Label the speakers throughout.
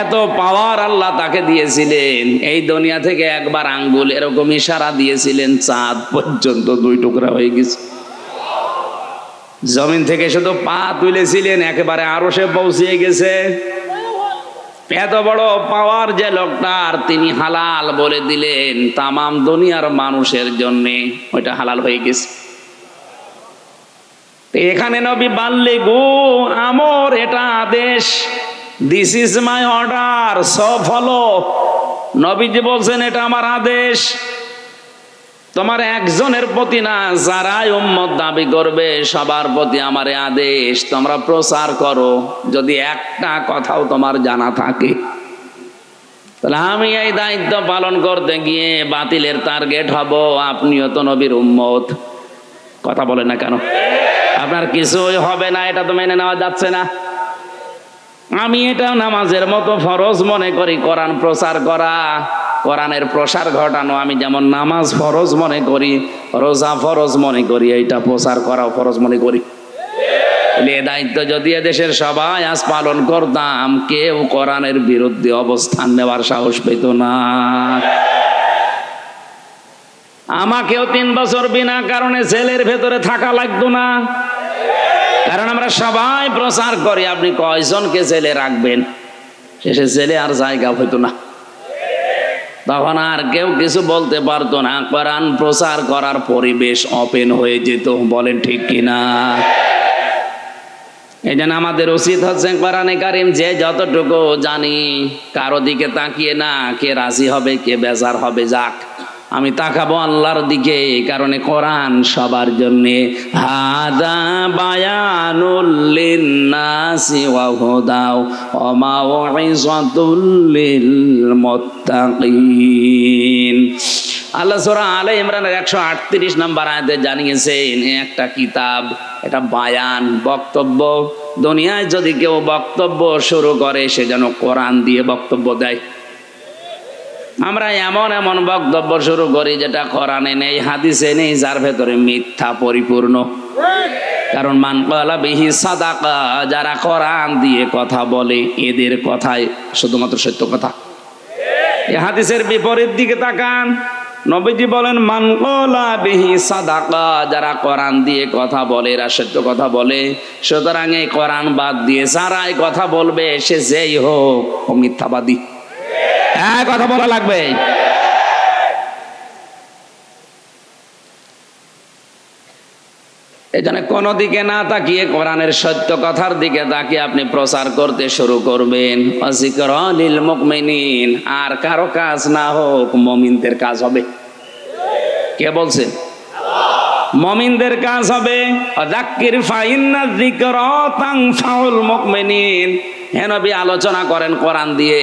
Speaker 1: এত পাওয়ার আল্লাহ তাকে দিয়েছিলেন। এই দুনিয়া থেকে একবার আঙ্গুল এরকম ইশারা দিয়েছিলেন, চাঁদ পর্যন্ত দুই টুকরা হয়ে গেছে। জমিন থেকে শুধু পা তুলেছিলেন, একেবারে আরও সে পৌঁছিয়ে গেছে। এত বড় পাওয়ার যে লোকটার, তিনি হালাল বলে দিলেন তামাম দুনিয়ার মানুষের জন্য, ওইটা হালাল হয়ে গেছে। এখানে নবী বাল্লে গো আমর, এটা আদেশ দিস ইজ মাই অর্ডার সব ফলো নবীজি বলছেন, এটা আমার আদেশ। তোমার একজনের প্রতি না, যারাই উম্মত দাবি করবে, সবার প্রতি আমার আদেশ। তোমরা প্রচার করো। যদি একটা কথাও তোমার জানা থাকে, তাহলে আমি এই দায়িত্ব পালন করতে গিয়ে বাতিলের টার্গেট হব। আপনিও তো নবীর উম্মত। কথা বলে না কেন? আপনার কিছুই হবে না, এটা তো মেনে নেওয়া যাচ্ছে না। আমি এটা নামাজের মতো ফরজ মনে করি, কোরআন প্রচার করা, কোরআনের প্রসার ঘটানো। আমি যেমন নামাজ ফরজ মনে করি, রোজা ফরজ মনে করি, এইটা প্রচার করাও ফরজ মনে করি। এ দায়িত্ব যদি দেশের সবাই আজ পালন করতাম, কেউ কোরআনের বিরুদ্ধে অবস্থান নেওয়ার সাহস পেত না। আমাকেও তিন বছর বিনা কারণে জেলের ভেতরে থাকা লাগতো না। কারণ আমরা সবাই প্রচার করি, আপনি কয়জনকে জেলে রাখবেন? শেষে জেলে আর জায়গা হইতো না। তখন আর কেউ কিছু বলতে পারতো না। কোরআন প্রচার করার পরিবেশ ওপেন হয়ে যেত, বলেন ঠিক কিনা? এই জন্য আমাদের উচিত হচ্ছে কোরআনে কারিম, যে যতটুকু জানি, কারও দিকে তাকিয়ে না, কে রাজি হবে, কে বেজার হবে, যাক। আমি তাকাবো আল্লাহর দিকে এই কারণে কোরআন সবার জন্য। হাদা বায়ানুল লিন্নাসি ওয়া হুদাও ওয়া সূরা আলে ইমরানের 138 নম্বর আয়াতে জানিয়েছেন একটা কিতাব, এটা বায়ান, বক্তব্য। দুনিয়ায় যদি কেউ বক্তব্য শুরু করে, সে যেন কোরআন দিয়ে বক্তব্য দেয়। আমরা এমন এমন বক্তব্য শুরু করি যেটা কোরআনে নেই, হাদিসে নেই, যার ভেতরে মিথ্যা পরিপূর্ণ। কারণ মানকলা বিহি সাদাকা, যারা কোরআন দিয়ে কথা বলে, এদের কথায় শুধুমাত্র সত্য কথা। এ হাদিসের বিপরীত দিকে তাকান, নবীজি বলেন মানকলা বিহি সাদাকা, যারা কোরআন দিয়ে কথা বলে, এরা সত্য কথা বলে। সুতরাং এই কোরআন বাদ দিয়ে যারাই কথা বলবে, সে যেই হোক, ও মিথ্যাবাদী। হ্যাঁ কথা বলা লাগবে। এই জন্য কোনো দিকে না তাকিয়ে কোরআনের সত্য কথার দিকে তাকিয়ে আপনি প্রচার করতে শুরু করবেন। আর কারও কাজ না হোক মমিনদের কাজ হবে। কে বলছে? মমিনদের কাজ হবে। ফাউল মুকমিনিন। হে নবী, আলোচনা করেন কোরআন দিয়ে।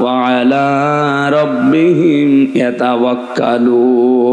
Speaker 1: وعلى ربهم يتوكلون.